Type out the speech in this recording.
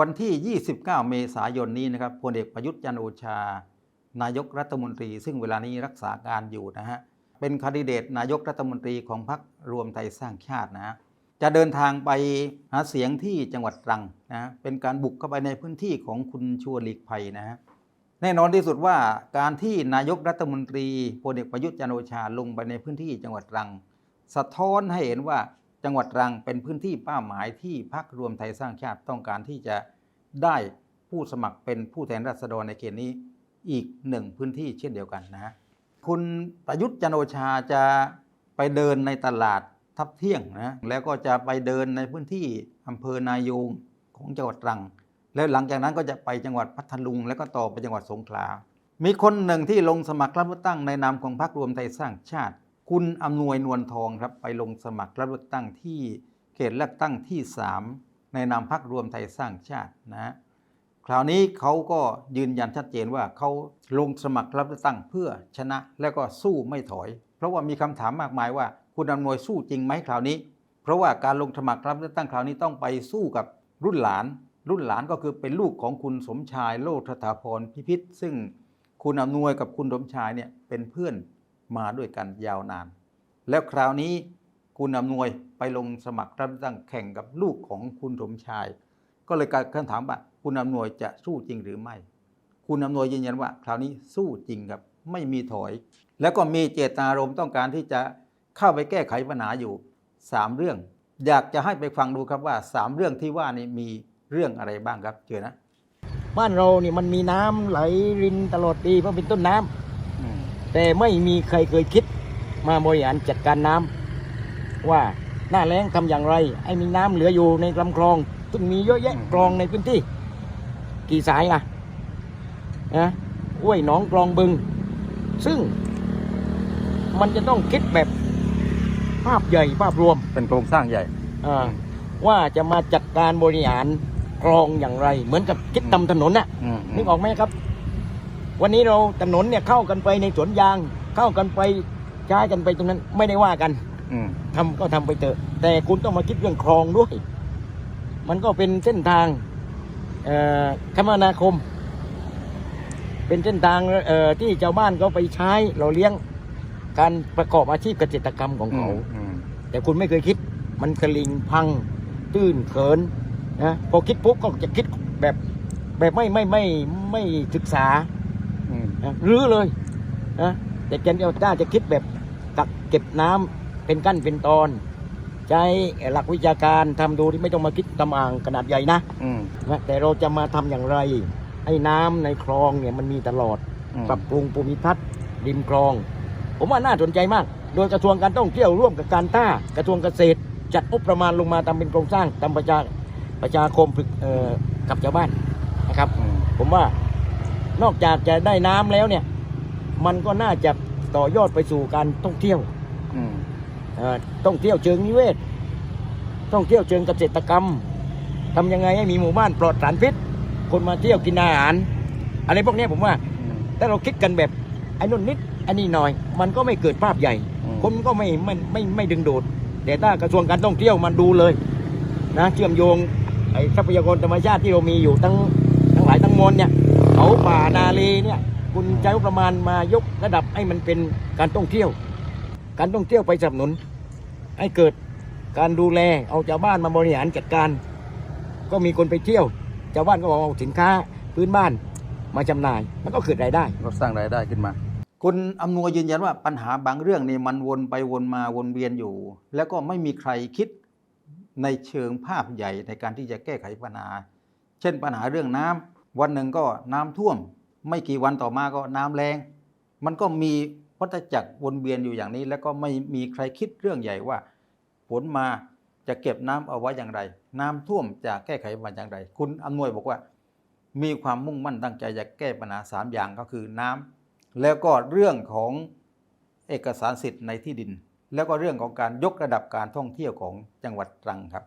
วันที่ 29 เมษายนนี้นะครับพลเอกประยุทธ์จันโอชา นายกรัฐมนตรี ซึ่งเวลานี้รักษาการอยู่นะฮะเป็นค d ดิเดตนายกรัฐมนตรีของพรรครวมไทยสร้างชาตินะฮะจะเดินทางไปหาเสียงที่จังหวัดตรังนะฮะเป็นการบุกเข้าไปในพื้นที่ของคุณชวนหลีกภัยนะฮะแน่นอนที่สุดว่าการที่นายกรัฐมนตรีพลเอกประยุทธ์จันโอชาลงไปในพื้นที่จังหวัดตรัง สะท้อนให้เห็นว่า จังหวัดตรังเป็นพื้นที่เป้าหมายที่พรรครวมไทยสร้างชาติต้องการที่จะได้ผู้สมัครเป็นผู้แทนราษฎรในเขตนี้อีกหนึ่งพื้นที่เช่นเดียวกันนะคุณประยุทธ์จันโอชาจะไปเดินในตลาดทับเที่ยงนะแล้วก็จะไปเดินในพื้นที่อำเภอนายงของจังหวัดตรัง แล้วหลังจากนั้นก็จะไปจังหวัดพัทลุง แล้วก็ต่อไปจังหวัดสงขลา มีคนหนึ่งที่ลงสมัครรับเลือกตั้งในนามของพรรครวมไทยสร้างชาติ คุณอำนวยนวลทองครับไปลงสมัครรับเลือกตั้งที่เขตเลือกตั้งที่ 3 ในนามพรรครวมไทยสร้างชาตินะฮะคราวนี้เขาก็ยืนยันชัดเจนว่าเขาลงสมัครรับเลือกตั้งเพื่อชนะแล้วก็สู้ไม่ถอย เพราะว่ามีคำถามมากมายว่า คุณอำนวยสู้จริงไหมคราวนี้ เพราะว่าการลงสมัครรับเลือกตั้งคราวนี้ต้องไปสู้กับรุ่นหลาน รุ่นหลานก็คือเป็นลูกของคุณสมชายโลธถาพรพิพิธซึ่งคุณอำนวยกับคุณสมชายเนี่ยเป็นเพื่อน มาด้วยกันยาวนาน แล้วคราวนี้คุณอำนวยไปลงสมัครรับตั้งแข่งกับลูกของคุณสมชาย ก็เลยการคำถามว่า คุณอำนวยจะสู้จริงหรือไม่ คุณอำนวยยืนยันว่า คราวนี้สู้จริงครับไม่มีถอย แล้วก็มีเจตนารมณ์ต้องการที่จะเข้าไปแก้ไขปัญหาอยู่สามเรื่อง อยากจะให้ไปฟังดูครับว่าสามเรื่องที่ว่านี่มีเรื่องอะไรบ้างครับเจอนะ บ้านเรานี่มันมีน้ำไหลรินตลอดปีเพราะเป็นต้นน้ำ แต่ไม่มีใครเคยคิดมาบริหารจัดการน้ำว่าหน้าแล้งทำอย่างไรไอ้มีน้ำเหลืออยู่ในลำคลองซึ่งมีเยอะแยะอืมคลองในพื้นที่ กี่สายล่ะนะห้วยหนองคลองบึง ซึ่งมันจะต้องคิดแบบภาพใหญ่ภาพรวมเป็นโครงสร้างใหญ่อ่าว่าจะมาจัดการบริหารคลองอย่างไร เหมือนกับคิดทำถนนน่ะนึกออกไหมครับ วันนี้เราถนนเนี่ยเข้ากันไปในสวนยาง เข้ากันไปใช้กันไปตรงนั้นไม่ได้ว่ากันทำก็ทำไปเถอะ แต่คุณต้องมาคิดเรื่องคลองด้วย มันก็เป็นเส้นทางเอ่อคมนาคม เป็นเส้นทางเอ่อที่ชาวบ้านก็ไปใช้เราเลี้ยงการประกอบอาชีพเกษตรกรรมของเขาแต่คุณไม่เคยคิด มันกระลิงพัง ตื้นเขินนะพอคิดปุ๊บก็จะคิดแบบแบบไม่ไม่ไม่ไม่ศึกษา นะรื้อเลยนะแต่แกนเอลต้าจะคิดแบบกักเก็บน้ำเป็นกั้นเป็นตอน ใช้หลักวิชาการทำดูที่ไม่ต้องมาคิดตำอ่างขนาดใหญ่นะนะแต่เราจะมาทำอย่างไร ให้น้ำในคลองเนี่ยมันมีตลอดปรับปรุงภูมิทัศน์ริมคลอง ผมว่าน่าสนใจมาก โดยกระทรวงการท่องเที่ยวร่วมกับการท่ากระทรวงเกษตร จัดงบประมาณลงมาทำเป็นโครงสร้างทำประชาประชาคมฝึกเอ่อกับชาวบ้านนะครับ ผมว่า นอกจากจะได้น้ำแล้วเนี่ย มันก็น่าจะต่อยอดไปสู่การท่องเที่ยวเอ่อท่องเที่ยวเชิงนิเวศท่องเที่ยวเชิงเกษตรกรรมทำยังไงให้มีหมู่บ้านปลอดสารพิษ คนมาเที่ยวกินอาหาร อะไรพวกเนี้ยผมว่า ถ้าเราคิดกันแบบไอ้นู่นนิดไอ้นี่หน่อย มันก็ไม่เกิดภาพใหญ่ คนก็ไม่ไม่ไม่ไม่ดึงดูด แต่ถ้ากระทรวงการท่องเที่ยวมันดูเลยนะเชื่อมโยงไอ้ทรัพยากรธรรมชาติที่เรามีอยู่ทั้งทั้งหลายทั้งมวลเนี่ย เขาป่านาเลเนี่ยคุณใช้ประมาณมายกระดับให้มันเป็นการท่องเที่ยว การท่องเที่ยวไปสนับสนุน ให้เกิดการดูแลเอาชาวบ้านมาบริหารจัดการ ก็มีคนไปเที่ยวชาวบ้านก็เอาสินค้าพื้นบ้านมาจำหน่าย มันก็เกิดรายได้ก็สร้างรายได้ขึ้นมา คุณอำนวยยืนยันว่าปัญหาบางเรื่องนี่มันวนไปวนมาวนเวียนอยู่ แล้วก็ไม่มีใครคิดในเชิงภาพใหญ่ในการที่จะแก้ไขปัญหา เช่นปัญหาเรื่องน้ำ วันหนึ่งก็น้ำท่วม ไม่กี่วันต่อมาก็น้ำแรงมันก็มีวัฏจักรวนเวียนอยู่อย่างนี้ แล้วก็ไม่มีใครคิดเรื่องใหญ่ว่าฝนมาจะเก็บน้ำเอาไว้อย่างไร น้ำท่วมจะแก้ไขปัญหาอย่างไร คุณอำนวยบอกว่า มีความมุ่งมั่นตั้งใจจะแก้ปัญหาสามอย่างก็คือน้ำแล้วก็เรื่องของเอกสารสิทธิ์ในที่ดิน แล้วก็เรื่องของการยกระดับการท่องเที่ยวของจังหวัดตรังครับ